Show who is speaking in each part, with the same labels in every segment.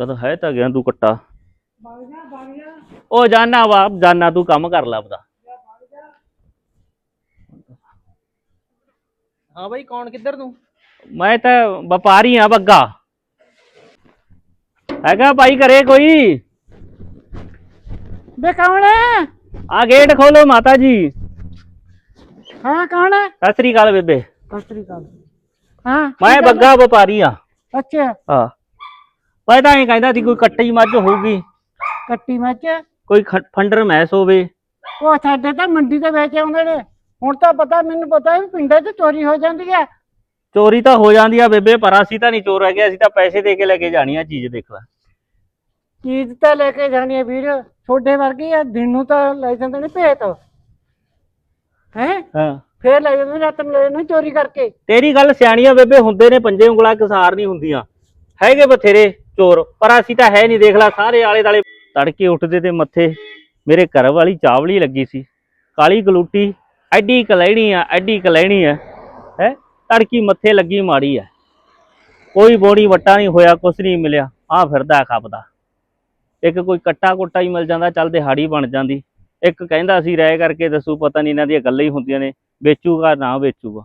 Speaker 1: ਜਦ ਹੈ ਤਾਂ ਗਿਆ ਤੂੰ ਕੱਟਾ। ਉਹ ਜਾਨਾ ਵਾ ਜਾਨਾ ਤੂੰ ਕੰਮ ਕਰ ਲੈ ਆਪਦਾ।
Speaker 2: ਹਾਂ ਬਾਈ ਕੌਣ ਕਿੱਧਰ ਨੂੰ
Speaker 1: ਮੈਂ ਤਾਂ ਵਪਾਰੀ ਆ ਬੱਗਾ। ਹੈਗਾ ਭਾਈ ਘਰੇ ਕੋਈ?
Speaker 3: ਬੇ ਕੌਣ ਹੈ
Speaker 1: ਆ ਗੇਟ ਖੋਲੋ ਮਾਤਾ ਜੀ।
Speaker 3: ਹਾਂ ਕੌਣ ਹੈ
Speaker 1: ਸਤਿ ਸ੍ਰੀ ਅਕਾਲ ਬੇਬੇ।
Speaker 3: ਸਤਿ ਸ੍ਰੀ ਅਕਾਲ। ਹਾਂ
Speaker 1: ਮੈਂ ਬੱਗਾ ਵਪਾਰੀ ਆ।
Speaker 3: ਅੱਛਾ।
Speaker 1: ਹਾਂ। ਮੈਂ ਤਾਂ ਇਹ ਕਹਿੰਦਾ ਸੀ ਕੋਈ ਕੱਟੀ ਮੱਝ ਹੋਊਗੀ।
Speaker 3: ਕੱਟੀ ਮੱਚ
Speaker 1: ਕੋਈ ਖ- ਫੰਡਰ ਮੈਸ ਹੋਵੇ।
Speaker 3: ਉਹ ਸਾਡੇ ਤਾਂ ਮੰਡੀ ਤੇ ਵੇਚ ਆਉਂਦੇ ਨੇ। ਹੁਣ ਤਾਂ ਪਤਾ ਮੈਨੂੰ ਪਤਾ ਵੀ ਪਿੰਡਾਂ 'ਚ ਚੋਰੀ ਹੋ ਜਾਂਦੀ ਹੈ
Speaker 1: ਚੋਰੀ ਤਾਂ ਹੋ ਜਾਂਦੀ ਆ ਬੇਬੇ ਪਰ ਅਸੀਂ ਤਾਂ ਨਹੀਂ ਚੋਰ ਹੈਗੇ ਅਸੀਂ ਤਾਂ ਪੈਸੇ ਦੇ ਕੇ ਲੈ ਕੇ ਜਾਣੀ ਆ ਚੀਜ਼ ਦੇਖ ਲੈ।
Speaker 3: ਚੀਜ਼ ਤਾਂ ਲੈ ਕੇ ਜਾਣੀ ਹੈ ਵੀਰ ਛੋਡੇ ਵਰਗੀ ਆ ਦਿਨ ਨੂੰ ਤਾਂ ਲੈ ਜਾਂਦੇ ਨੇ ਭੇਤ। ਹੈ?
Speaker 1: ਹਾਂ।
Speaker 3: ਫੇਰ ਲੈ ਜਾਂਦੇ ਨੇ ਰਾਤ ਨੂੰ ਲੈ ਜਾਂਦੇ ਨੇ ਚੋਰੀ ਕਰਕੇ।
Speaker 1: ਤੇਰੀ ਗੱਲ ਸਿਆਣੀ ਆ ਬੇਬੇ ਹੁੰਦੇ ਨੇ ਪੰਜੇ ਉਂਗਲਾਂ ਕਸਾਰ ਨਹੀਂ ਹੁੰਦੀਆਂ। ਹੈਗੇ ਬਥੇਰੇ। ਚੋਰ। ਪਰ ਅਸੀਂ ਤਾਂ ਹੈ ਨਹੀਂ ਦੇਖ ਲੈ, ਸਾਰੇ ਆਲੇ ਦਾਲੇ ਤੜਕੇ ਉੱਠਦੇ ਤੇ ਮੱਥੇ ਮੇਰੇ ਘਰ ਵਾਲੀ ਚਾਵਲੀ ਲੱਗੀ ਸੀ। ਕਾਲੀ ਗਲੂਟੀ ਐਡੀ ਕਲੈਣੀ ਆ, ਐਡੀ ਕਲੈਣੀ ਆ, ਹੈ? ਤੜਕੀ ਮੱਥੇ ਲੱਗੀ ਮਾੜੀ ਆ। ਕੋਈ ਬੋੜੀ ਵੱਟਾ ਨਹੀਂ ਹੋਇਆ, ਕੁਛ ਨਹੀਂ ਮਿਲਿਆ। ਆ ਫਿਰਦਾ ਖਪਦਾ। ਇੱਕ ਕੋਈ ਕੱਟਾ ਕੁੱਟਾ ਹੀ ਮਿਲ ਜਾਂਦਾ, ਚੱਲ ਦਿਹਾੜੀ ਬਣ ਜਾਂਦੀ। ਇੱਕ ਕਹਿੰਦਾ ਸੀ, ਰਹਿ ਕਰਕੇ ਦੱਸੂ, ਪਤਾ ਨਹੀਂ ਇਹਨਾਂ ਦੀਆਂ ਗੱਲਾਂ ਹੀ ਹੁੰਦੀਆਂ ਨੇ, ਵੇਚੂਗਾ ਨਾ ਵੇਚੂਗਾ।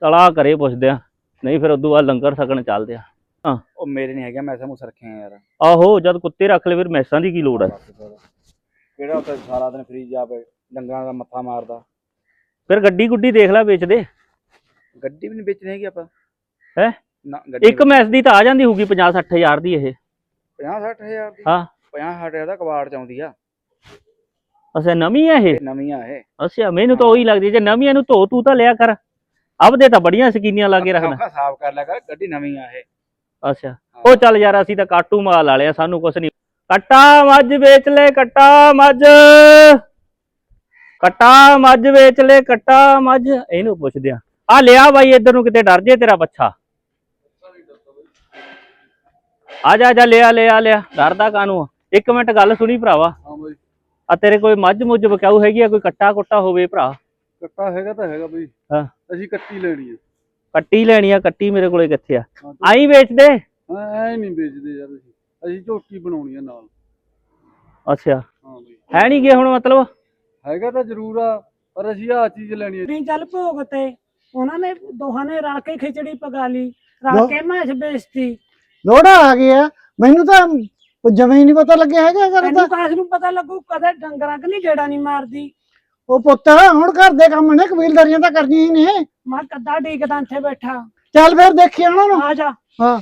Speaker 1: ਚਲਾ ਘਰੇ ਪੁੱਛਦੇ ਆ ਨਹੀਂ ਫਿਰ ਉਦੋਂ ਬਾਅਦ ਲੰਗਰ ਛਕਣ ਚੱਲਦੇ ਆ।
Speaker 2: ਉਹ ਮੇਰੇ ਨਹੀਂ ਹੈਗਾ ਮੈਂ ਸਮੂਹ ਰੱਖੇ ਆ ਯਾਰ।
Speaker 1: ਆਹੋ ਜਦ ਕੁੱਤੇ ਰੱਖ ਲੈ ਫਿਰ ਮੈਸਾਂ ਦੀ ਕੀ ਲੋੜ ਹੈ?
Speaker 2: ਕਿਹੜਾ ਉੱਥੇ ਸਾਰਾ ਦਿਨ ਫਰੀ ਜਾਵੇ ਡੰਗਰਾਂ ਦਾ ਮੱਥਾ ਮਾਰਦਾ।
Speaker 1: ਫਿਰ ਗੱਡੀ ਗੁੱਡੀ ਦੇਖ ਲੈ ਵੇਚ ਦੇ।
Speaker 2: ਗੱਡੀ ਵੀ ਨਹੀਂ ਵੇਚਣੀ ਹੈਗੀ ਆਪਾਂ।
Speaker 1: ਹੈਂ?
Speaker 2: ਨਾ ਗੱਡੀ
Speaker 1: ਇੱਕ ਮੈਸ ਦੀ ਤਾਂ ਆ ਜਾਂਦੀ ਹੋਊਗੀ 50 60 ਹਜ਼ਾਰ ਦੀ ਇਹ।
Speaker 2: 50 60000 ਦੀ?
Speaker 1: ਹਾਂ।
Speaker 2: 50 60 ਦਾ ਕਬਾੜ ਚ ਆਉਂਦੀ ਆ।
Speaker 1: ਅੱਛਾ ਨਵੀਂ ਆ ਇਹ?
Speaker 2: ਇਹ ਨਵੀਂ ਆ ਇਹ।
Speaker 1: ਅੱਛਾ ਮੈਨੂੰ ਤਾਂ ਉਹੀ ਲੱਗਦੀ ਜੇ ਨਵੀਂ ਇਹਨੂੰ ਧੋ ਤੂੰ ਤਾਂ ਲਿਆ ਕਰ। ਆਪਦੇ ਤਾਂ ਬੜੀਆਂ ਸਕੀਨੀਆਂ ਲਾ ਕੇ ਰੱਖਣਾ।
Speaker 2: ਅੱਖਾਂ ਸਾਫ਼ ਕਰ ਲਿਆ ਕਰ ਗੱਡੀ ਨਵੀਂ ਆ ਇਹ।
Speaker 1: ਅੱਛਾ। ਉਹ ਚੱਲ ਯਾਰ ਅਸੀਂ ਤਾਂ ਕਾਟੂ ਮਾਲ ਵਾਲੇ ਆ ਸਾਨੂੰ ਕੁਛ ਨਹੀਂ। ਕੱਟਾ ਮੱਝ ਵੇਚ ਲੈ ਕੱਟਾ ਮੱਝ। ਕੱਟਾ ਮੱਝ ਵੇਚ ਲੈ ਕੱਟਾ ਮੱਝ। ਇਹਨੂੰ ਪੁੱਛਦੇ ਆ। ਆ ਲਿਆ ਬਾਈ ਇੱਧਰ ਨੂੰ ਕਿਤੇ ਡਰ ਜੇ ਤੇਰਾ ਬੱਚਾ। ਆ ਜਾ ਜਾ ਲਿਆ ਲਿਆ ਲਿਆ। ਡਰਦਾ ਕਾਨੂੰ ਇੱਕ ਮਿੰਟ ਗੱਲ ਸੁਣੀ ਭਰਾਵਾ।
Speaker 2: ਹਾਂ ਬਈ।
Speaker 1: ਆ ਤੇਰੇ ਕੋਈ ਮੱਝ ਮੁੱਝ ਬਕਾਊ ਹੈਗੀ ਆ ਕੋਈ ਕੱਟਾ ਕੁੱਟਾ ਹੋਵੇ ਭਰਾ?
Speaker 2: ਕੱਟਾ ਹੈਗਾ ਤਾਂ ਹੈਗਾ ਬਈ।
Speaker 1: ਹਾਂ।
Speaker 2: ਅਸੀਂ ਕੱਟੀ ਲੈਣੀ ਆ।
Speaker 1: ਕੱਟੀ ਲੈਣੀ ਆ ਕੱਟੀ ਮੇਰੇ ਕੋਲੇ ਕਿੱਥੇ ਆ? ਆਈ ਵੇਚ ਦੇ।
Speaker 2: ਐ ਨਹੀਂ ਵੇਚਦੇ ਯਾਰ ਅਸੀਂ। ਅਸੀਂ ਝੋਟੀ ਬਣਾਉਣੀ ਆ ਨਾਲ।
Speaker 1: ਅੱਛਾ।
Speaker 2: ਹਾਂ ਬਈ।
Speaker 1: ਹੈ ਨਹੀਂ ਗੇ ਹੁਣ ਮਤਲਬ?
Speaker 2: ਹੈਗਾ ਤਾਂ ਜ਼ਰੂਰ ਆ ਪਰ ਅਸੀਂ ਆ ਚੀਜ਼ ਲੈਣੀ ਆ।
Speaker 3: ਨਹੀਂ ਚੱਲ ਭੋਗ ਤੇ। ਉਹਨਾਂ ਨੇ ਦੋਹਾਂ ਨੇ ਰਲ ਕੇ ਖਿਚੜੀ ਪਕਾ ਲਈ ਰਲ ਕੇ ਮੈਸ ਵੇਚਤੀ।
Speaker 4: ਲੋੜਾ ਆ ਗਿਆ। ਮੈਨੂੰ ਤਾਂ ਜਮੇ ਹੀ ਨਹੀਂ ਪਤਾ ਲੱਗਿਆ ਹੈਗਾ ਕਰਦਾ
Speaker 3: ਤੈਨੂੰ ਕਾਸ ਨੂੰ ਪਤਾ ਲੱਗੂ? ਕਦੇ ਡੰਗਰਾਂ ਕਿ ਨਹੀਂ ਜਿਹੜਾ ਨਹੀਂ ਮਾਰਦੀ?
Speaker 4: ਉਹ ਪੁੱਤ ਹੁਣ ਘਰ ਦੇ ਕੰਮ ਨੇ ਕਬੀਲਦਾਰੀਆਂ ਤਾਂ ਕਰਨੀਆਂ ਹੀ ਨੇ।
Speaker 3: ਮੈਂ ਕੱਦਾ ਡੀਕਦਾ ਇੱਥੇ ਬੈਠਾ।
Speaker 4: ਚੱਲ ਫਿਰ ਦੇਖੀ ਉਹਨਾਂ। ਨੂੰ
Speaker 3: ਆ ਜਾ।
Speaker 4: ਹਾਂ।